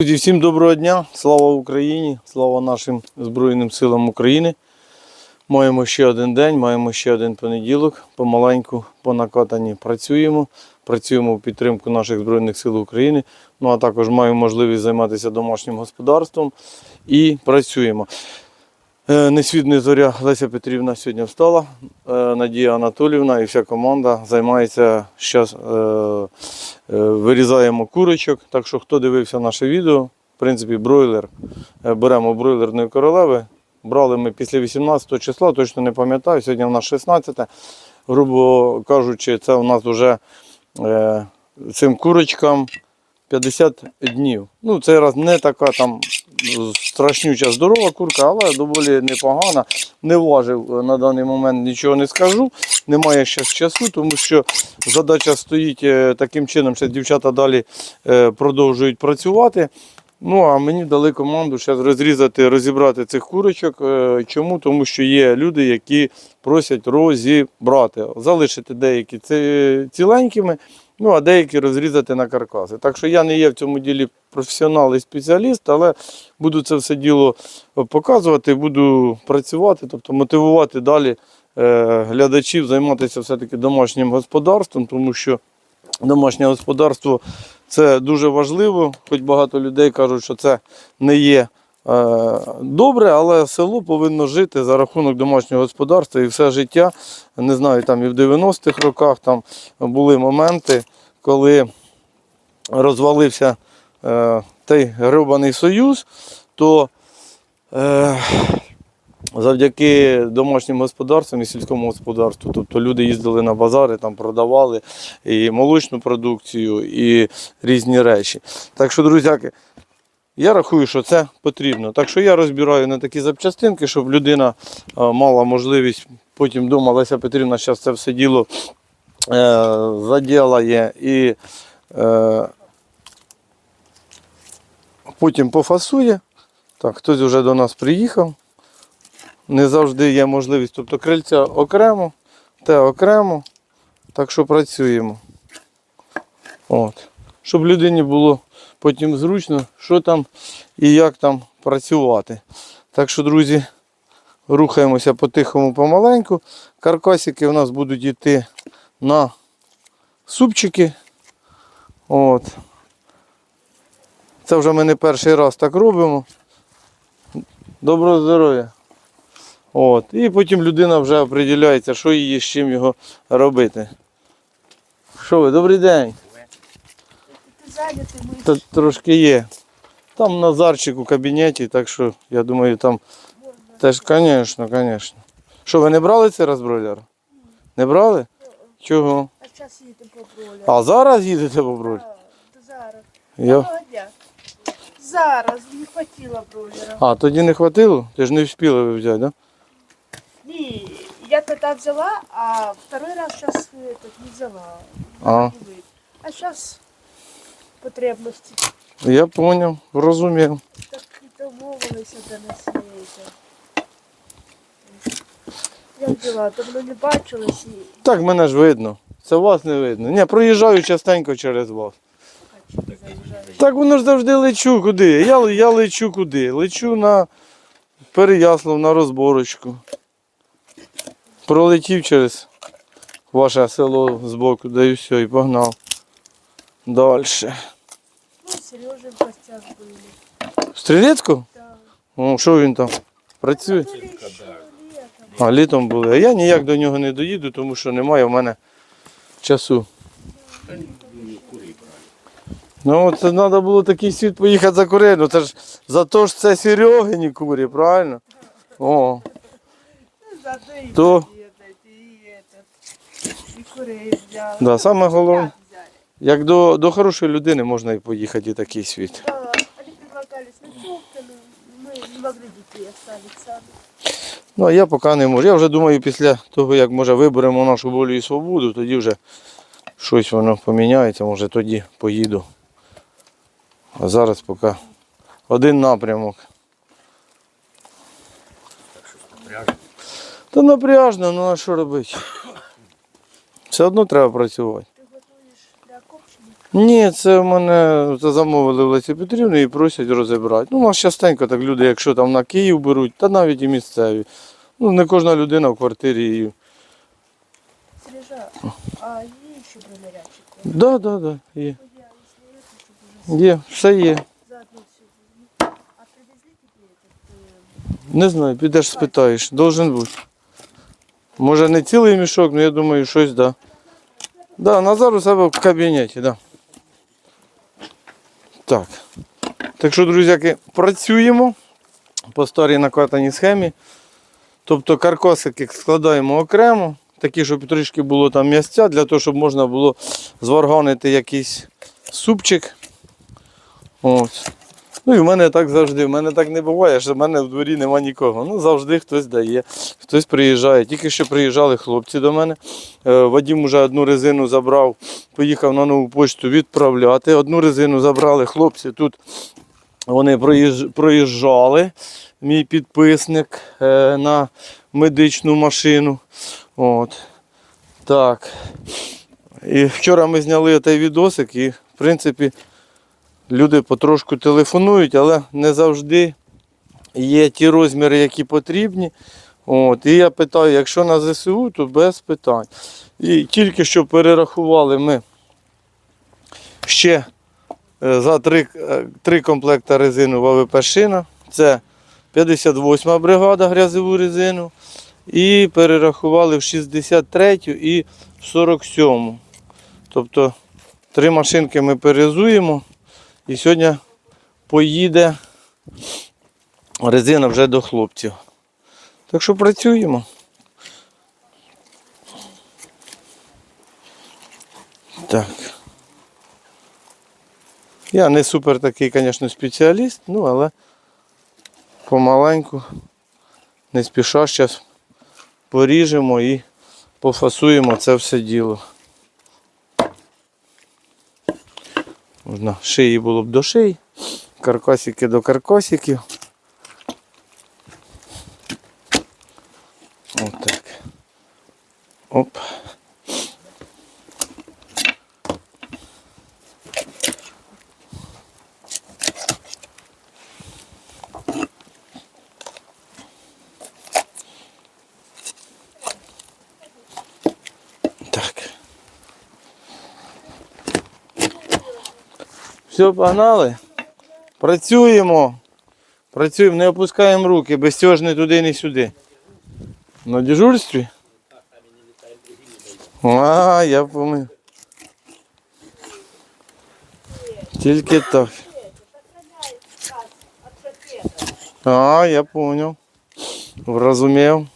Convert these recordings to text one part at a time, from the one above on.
Друзі, всім доброго дня, слава Україні, слава нашим Збройним силам України. Маємо ще один день, маємо ще один понеділок. Помаленьку по накатанні працюємо. Працюємо в підтримку наших Збройних сил України. Ну а також маємо можливість займатися домашнім господарством і працюємо. Е, Не світ, не зоря Леся Петрівна сьогодні встала. Е, Надія Анатолівна і вся команда займається зараз. Е, Вирізаємо курочок. Так що хто дивився наше відео, в принципі, бройлер. Беремо бройлерної королеви. Брали ми після 18 числа, точно не пам'ятаю. Сьогодні в нас 16. Грубо кажучи, це у нас вже цим курочкам 50 днів. Ну, цей раз не така там страшнюча здорова курка, але доволі непогана. Не важив е, на даний момент нічого не скажу. Немає ще часу, тому що задача стоїть е, таким чином, що дівчата далі е, продовжують працювати. Ну, а мені дали команду зараз розрізати, розібрати цих курочок. Чому? Тому що є люди, які просять розібрати, залишити деякі ціленькими, ну а деякі розрізати на каркаси. Так що я не є в цьому ділі професіонал і спеціаліст, але буду це все діло показувати, буду працювати, тобто мотивувати далі е, глядачів займатися все-таки домашнім господарством, тому що домашнє господарство це дуже важливо, хоч багато людей кажуть, що це не є е, добре, але село повинно жити за рахунок домашнього господарства і все життя. Не знаю, там і в 90-х роках там були моменти, коли розвалився е, той гребаний союз, то е, завдяки домашнім господарствам і сільському господарству, тобто люди їздили на базари, там продавали і молочну продукцію, і різні речі. Так що, друзяки, я рахую, що це потрібно. Так що я розбираю на такі запчастинки, щоб людина е, мала можливість потім вдома Леся Петрівна зараз це все діло е, заділає і е, потім пофасує. Так, хтось вже до нас приїхав. Не завжди є можливість. Тобто крильця окремо, те окремо. Так що працюємо. От. Щоб людині було потім зручно, що там і як там працювати. Так що, друзі, рухаємося по-тихому помаленьку. Каркасики у нас будуть йти на супчики. От. Це вже ми не перший раз так робимо. Доброго здоров'я. От. І потім людина вже определяється, що їй з чим його робити. Що ви, добрий день. Та трошки є. Там Назарчик у кабінеті, так що я думаю, там теж, звісно, звісно. Що, ви не брали цей раз бройлер? Не брали? Чого? а зараз їдемо по бролі. А зараз їдете по бройлер? Зараз. Я... Зараз не хватило бролера. А, тоді не хватило? Ти ж не встигли ви взяти, так? Ні, я тогда взяла, а второй раз сейчас этот не взяла. А. А сейчас потребности. Да? Я зрозумів, розумів. Так і домовилися до на світі. Як дела? Давно не бачились і Так мене ж видно. Це вас не видно. Ні, проїжджаю частенько через вас. заїжджають. Так воно ж завжди лечу куди. Я, я лечу куди? Лечу на Переяслав на розборочку. Пролетів через ваше село збоку, да і все, і погнав. Далі. Ну, Сережа в гостях були. В Стрілецьку? Так. О, що він там? Працює? Літом. А літом були. А я ніяк до нього не доїду, тому що немає в мене часу. Ну, це треба було такий світ поїхати за кури. Ну це ж за то ж це Серегині курі, правильно? О, Зато и То- и курей взял. да, саме головне. Як до, до хорошої людини можна і поїхати і такий світ. Да, они предлагали с ночевками, мы не могли. Ну, а я поки не можу. Я вже думаю, після того, як може виберемо нашу волю і свободу, тоді вже щось воно поміняється, може тоді поїду. А зараз поки один напрямок. Та напряжно, ну а що робити? Все одно треба працювати. Ні, це в мене це замовили в Лесі Петрівни і просять розібрати. Ну, у нас частенько так люди, якщо там на Київ беруть, та навіть і місцеві. Ну, не кожна людина в квартирі. І... Сережа, а є ще бронярядчики? Да, да, да, є. Ну, я, если это, чтобы уже Є, все є. заодно все возьму. А привезли тебе этот... э, Не знаю, підеш спитаєш. Должен бути. Може не цілий мішок, але я думаю, щось да. Да, Назар у себе в кабінеті, да. Так. Так що, друзяки, працюємо по старій накатаній схемі. Тобто каркосики складаємо окремо, такі, щоб трішки було там м'ясця, для того, щоб можна було зварганити якийсь супчик. Ось. Ну і в мене так завжди. В мене так не буває, що в мене в дворі нема нікого. Ну завжди хтось дає, хтось приїжджає. Тільки що приїжджали хлопці до мене. Е, Вадім уже одну резину забрав, поїхав на нову почту відправляти. Одну резину забрали хлопці. Тут вони проїжджали. Мій підписник е, на медичну машину. От. Так. І вчора ми зняли той відосик і, в принципі, люди потрошку телефонують, але не завжди є ті розміри, які потрібні. От, і я питаю, якщо на ЗСУ, то без питань. І тільки що перерахували ми ще е, за три, е, три комплекти резину в АВП шина. Це 58 бригада грязову резину. І перерахували в 63 і в 47. Тобто три машинки ми перезуємо. І сьогодні поїде резина вже до хлопців. Так що працюємо. Так. Я не супер такий, звісно, спеціаліст, ну але помаленьку, не спіша, зараз поріжемо і пофасуємо це все діло. Можна шиї було б до шиї, каркасики до каркасиків. Отак. Оп. Все, погнали. Працюємо. Працюємо, не опускаємо руки, без цього ж не туди, не сюди. На дежурстві? А, я помню. Тільки так. А, я понял. Вразумів.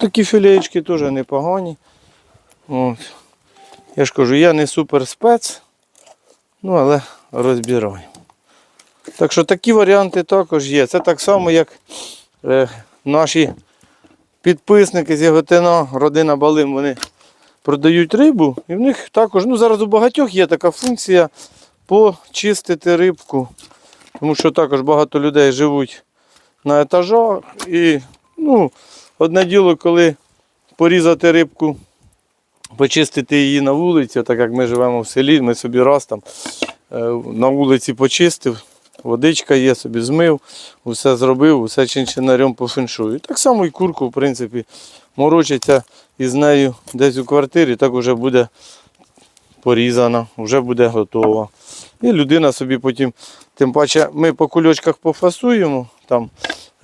Такі філеєчки теж непогані. От. Я ж кажу, я не супер спец, ну але розбираємо. Так що такі варіанти також є. Це так само, як е, наші підписники з Яготина, родина Балим, вони продають рибу. І в них також, ну зараз у багатьох є така функція почистити рибку. Тому що також багато людей живуть на етажах. І ну, одне діло, коли порізати рибку, почистити її на вулиці, так як ми живемо в селі, ми собі раз там е, на вулиці почистив, водичка є, собі змив, усе зробив, усе чинчинарем по феншую. Так само і курку, в принципі, морочиться із нею десь у квартирі, так вже буде порізана, вже буде готова. І людина собі потім, тим паче, ми по кульочках пофасуємо, там,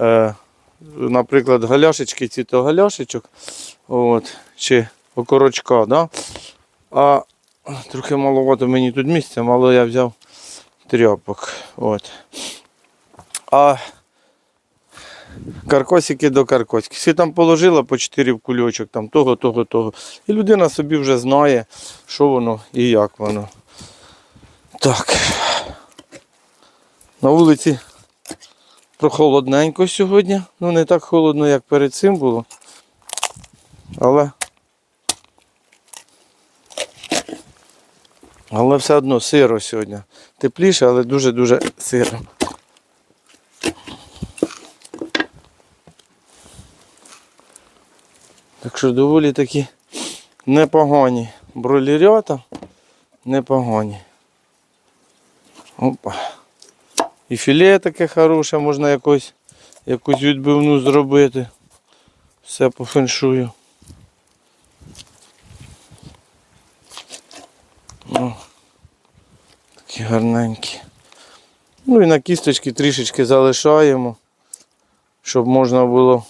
е, наприклад, галяшечки, ці то галяшечок, от, чи окорочка, да? а трохи маловато мені тут місця, мало я взяв тряпок. От. А каркосики до каркосики. Всі там положила по 4 в кульочок, там того, того, того. І людина собі вже знає, що воно і як воно. Так. На вулиці прохолодненько сьогодні. Ну не так холодно, як перед цим було. Але. Але все одно сиро сьогодні. Тепліше, але дуже-дуже сиро. Так що доволі такі непогані бройлерята. Непогані. Опа. І філе таке хороше, можна якось, якусь відбивну зробити. Все по феншую. О, такі гарненькі. Ну і на кісточки трішечки залишаємо, щоб можна було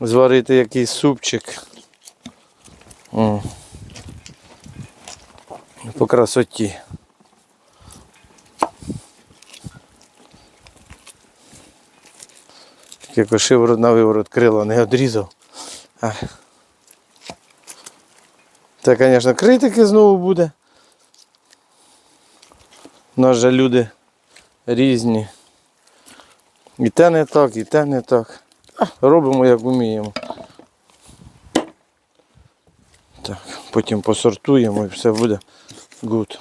зварити якийсь супчик. О. По красоті. Тільки шиворот на виворот крила не одрізав. Це, звісно, критики знову буде. У нас же люди різні. І те не так, і те не так. Робимо як вміємо. Так, потім посортуємо і все буде гуд.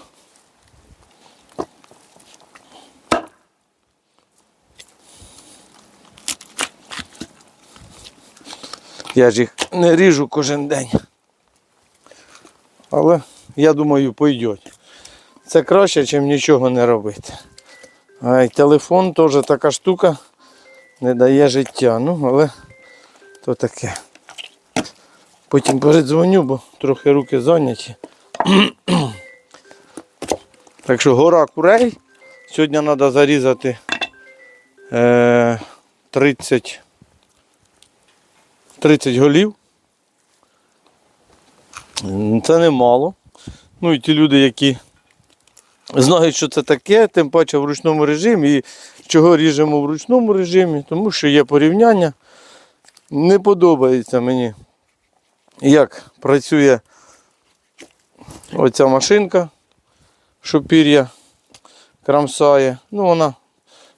Я ж їх не ріжу кожен день. Але я думаю, пойдуть. Це краще, ніж нічого не робити. А й телефон теж така штука не дає життя. Ну, але то таке. Потім передзвоню, бо трохи руки зайняті. так що гора курей. Сьогодні треба зарізати е, 30, 30 голів. Це немало. Ну і ті люди, які знають, що це таке, тим паче в ручному режимі. І чого ріжемо в ручному режимі, тому що є порівняння. Не подобається мені, як працює оця машинка, що пір'я крамсає. Ну, вона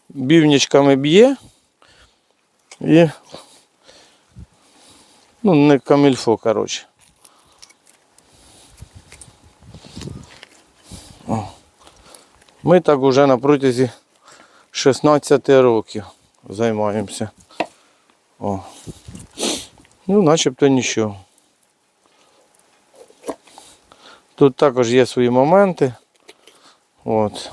бівнічками б'є і ну, не камільфо, коротше. Ми так уже на протязі 16 років займаємося. О. Ну, начебто нічого. Тут також є свої моменти. От.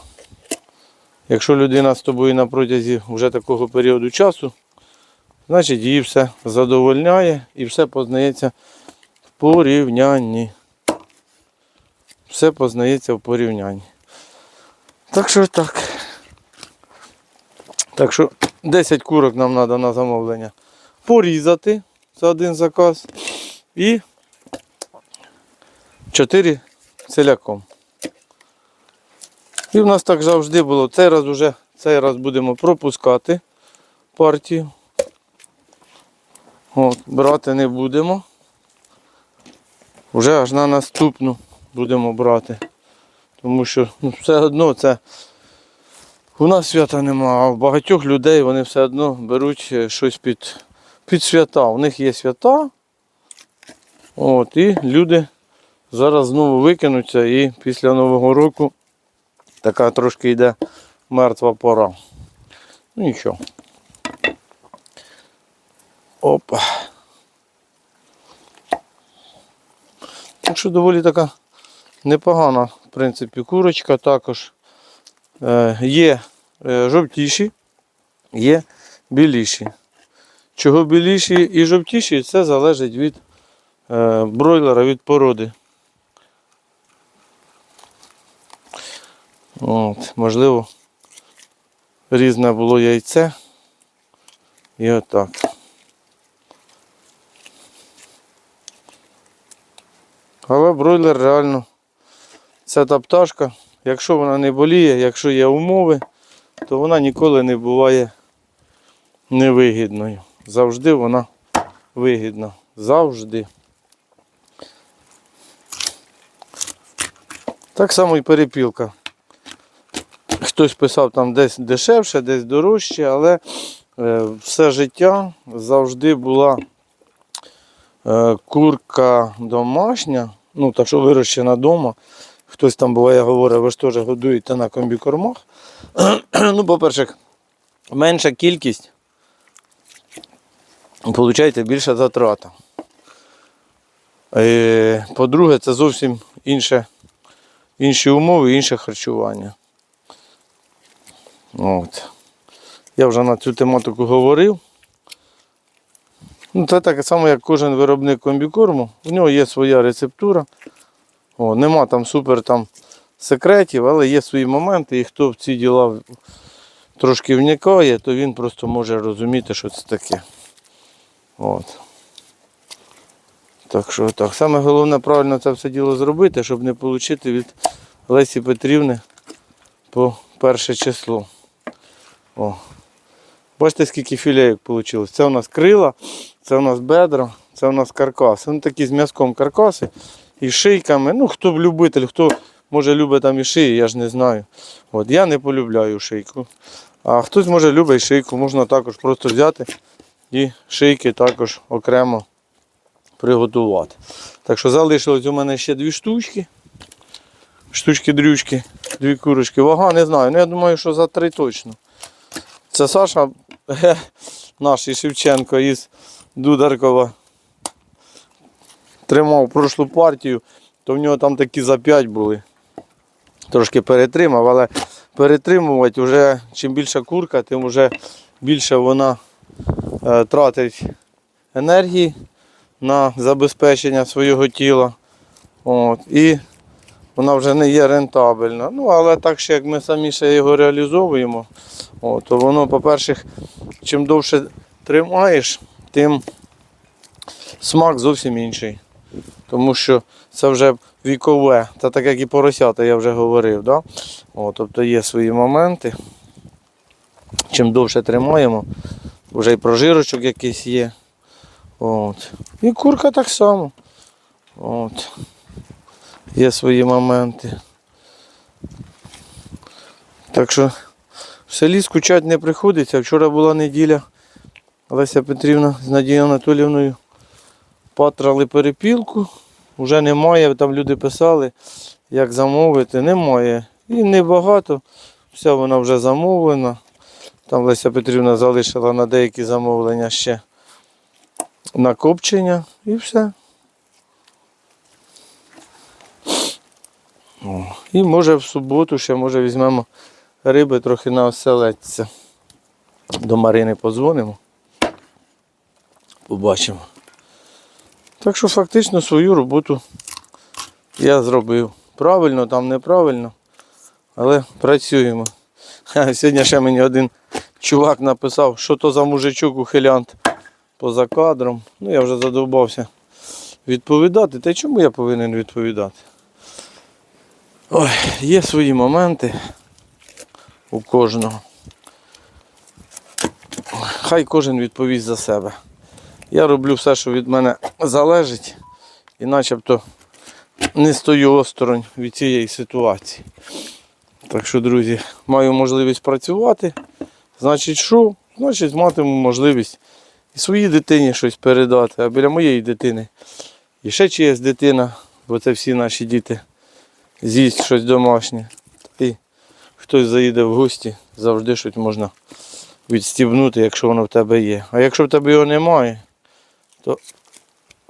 Якщо людина з тобою на протязі вже такого періоду часу, значить її все задовольняє і все познається в порівнянні. Все познається в порівнянні. Так що так. Так що 10 курок нам треба на замовлення порізати за один заказ і 4 целяком. І в нас так завжди було. Цей раз уже цей раз будемо пропускати партію. От, брати не будемо. Вже аж на наступну будемо брати. Тому що ну, все одно це у нас свята нема, а в багатьох людей вони все одно беруть е, щось під, під свята. У них є свята. От, і люди зараз знову викинуться і після Нового року така трошки йде мертва пора. Ну нічого. Опа. Так що доволі така непогана, в принципі, курочка також. Е, є е, жовтіші, є біліші. Чого біліші і жовтіші, це залежить від е, бройлера, від породи. От, можливо, різне було яйце. І отак. Але бройлер реально це та пташка. Якщо вона не боліє, якщо є умови, то вона ніколи не буває невигідною. Завжди вона вигідна. Завжди. Так само і перепілка. Хтось писав там десь дешевше, десь дорожче, але е, все життя завжди була е, курка домашня, ну та що вирощена вдома. Хтось там буває говорить, ви ж теж годуєте на комбікормах. ну, по-перше, менша кількість, получаєте більша затрата. Е, По-друге, це зовсім інше, інші умови, інше харчування. От. Я вже на цю тематику говорив. Ну, це так само, як кожен виробник комбікорму. У нього є своя рецептура. О, нема там супер там секретів, але є свої моменти, і хто в ці діла трошки вникає, то він просто може розуміти, що це таке. От. Так що так. Саме головне правильно це все діло зробити, щоб не отримати від Лесі Петрівни по перше число. О. Бачите, скільки філеїк вийшло. Це у нас крила, це у нас бедра, це у нас каркаси. Вони такі з м'язком каркаси і шийками. Ну, хто любитель, хто може любить там і шиї, я ж не знаю. От, я не полюбляю шийку. А хтось може любить шийку, можна також просто взяти і шийки також окремо приготувати. Так що залишилось у мене ще дві штучки. Штучки-дрючки, дві курочки. Вага не знаю. Ну я думаю, що за три точно. Це Саша, наш і Шевченко із Дударкова. Тримав прошлу партію, то в нього там такі за 5 були. Трошки перетримав, але перетримувати вже чим більша курка, тим вже більше вона е, тратить енергії на забезпечення свого тіла. От, і вона вже не є рентабельна. Ну, але так ще як ми самі ще його реалізовуємо, от, то воно, по-перше, чим довше тримаєш, тим смак зовсім інший. Тому що це вже вікове, це так як і поросята, я вже говорив. Да? От, тобто є свої моменти. Чим довше тримаємо, вже і прожирочок якийсь є. От. І курка так само. От. Є свої моменти. Так що в селі скучати не приходиться. Вчора була неділя. Леся Петрівна з Надією Анатоліївною патрали перепілку. Вже немає, там люди писали, як замовити. Немає. І небагато. Вся вона вже замовлена. Там Леся Петрівна залишила на деякі замовлення ще накопчення і все. І може в суботу ще може візьмемо риби трохи на оселедця. До Марини подзвонимо. Побачимо. Так що фактично свою роботу я зробив. Правильно, там неправильно, але працюємо. Сьогодні ще мені один чувак написав, що то за мужичок ухилянт поза кадром. Ну я вже задовбався відповідати. Та й чому я повинен відповідати? Ой, є свої моменти у кожного. Хай кожен відповість за себе. Я роблю все, що від мене залежить, і начебто не стою осторонь від цієї ситуації. Так що, друзі, маю можливість працювати. Значить, що? Значить, матиму можливість і своїй дитині щось передати, а біля моєї дитини. І ще чиясь дитина, бо це всі наші діти з'їсть щось домашнє. І хтось заїде в гості, завжди щось можна відстібнути, якщо воно в тебе є. А якщо в тебе його немає, то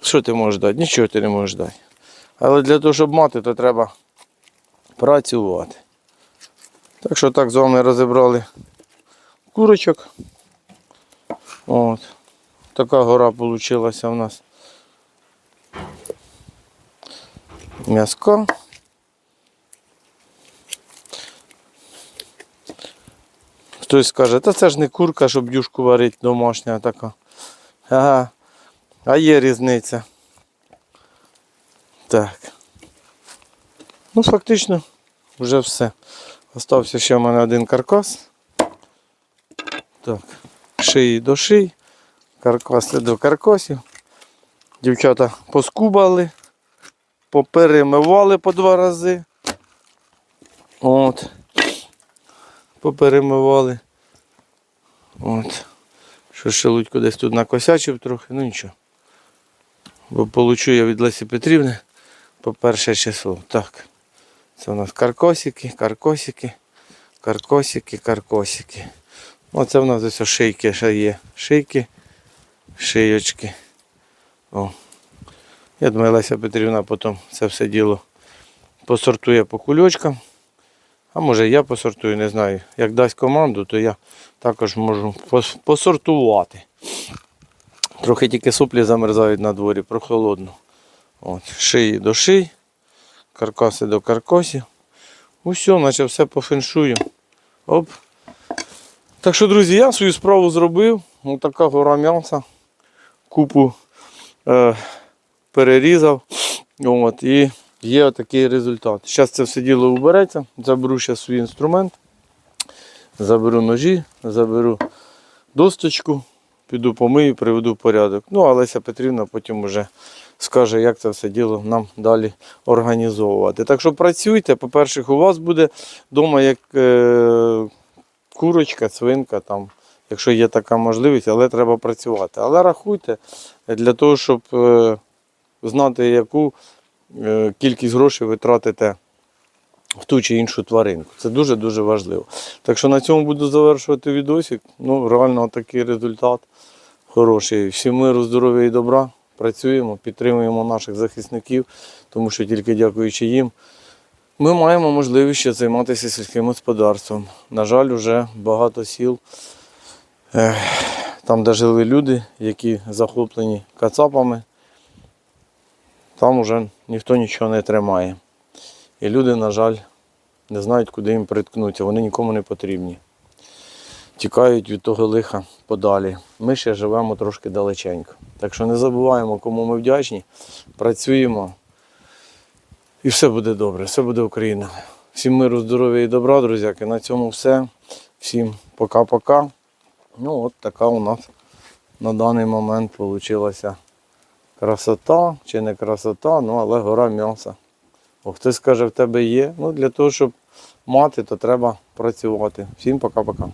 що ти можеш дати? Нічого ти не можеш дати. Але для того, щоб мати, то треба працювати. Так що так з вами розібрали курочок. От. Така гора вийшла у нас. М'яско. Хтось скаже, та це ж не курка, щоб дюшку варити домашня така. Ага. А є різниця. Так. Ну, фактично, вже все. Остався ще в мене один каркас. Так, шиї до шиї, каркаси до каркасів. Дівчата поскубали, поперемивали по два рази. От. поперемивали. От. Що ще Лудько десь тут накосячив трохи, ну нічого. Бо получу я від Лесі Петрівни по перше число. Так. Це у нас каркосики, каркосики, каркосики, каркосики. Оце в нас ось шийки ще є. Шийки, шийочки. О. Я думаю, Леся Петрівна потім це все діло посортує по кульочкам. А може я посортую, не знаю. Як дасть команду, то я також можу пос- посортувати. Трохи тільки суплі замерзають на дворі, прохолодно. От, шиї до шиї, каркаси до каркасів. Усьо, наче все по феншую. Оп. Так що, друзі, я свою справу зробив. Ось така гора м'яса. Купу е, перерізав. От, і є отакий результат. Зараз це все діло убереться. Заберу ще свій інструмент. Заберу ножі, заберу досточку, піду помию, приведу порядок. Ну, а Леся Петрівна потім вже скаже, як це все діло нам далі організовувати. Так що працюйте. По-перше, у вас буде вдома як е, курочка, свинка, там, якщо є така можливість, але треба працювати. Але рахуйте для того, щоб е, знати, яку е, кількість грошей ви тратите в ту чи іншу тваринку. Це дуже-дуже важливо. Так що на цьому буду завершувати відосик. Ну, реально такий результат хороший. Всім миру, здоров'я і добра. Працюємо, підтримуємо наших захисників, тому що тільки дякуючи їм, ми маємо можливість ще займатися сільським господарством. На жаль, вже багато сіл, там, де жили люди, які захоплені кацапами, там вже ніхто нічого не тримає. І люди, на жаль, не знають, куди їм приткнутися. Вони нікому не потрібні. Тікають від того лиха подалі. Ми ще живемо трошки далеченько. Так що не забуваємо, кому ми вдячні, працюємо. І все буде добре, все буде Україна. Всім миру, здоров'я і добра, друзяки. На цьому все. Всім пока-пока. Ну, от така у нас на даний момент вийшла красота чи не красота, ну але гора м'яса. О, хтось скаже, в тебе є. Ну, для того, щоб мати, то треба працювати. Всім пока-пока.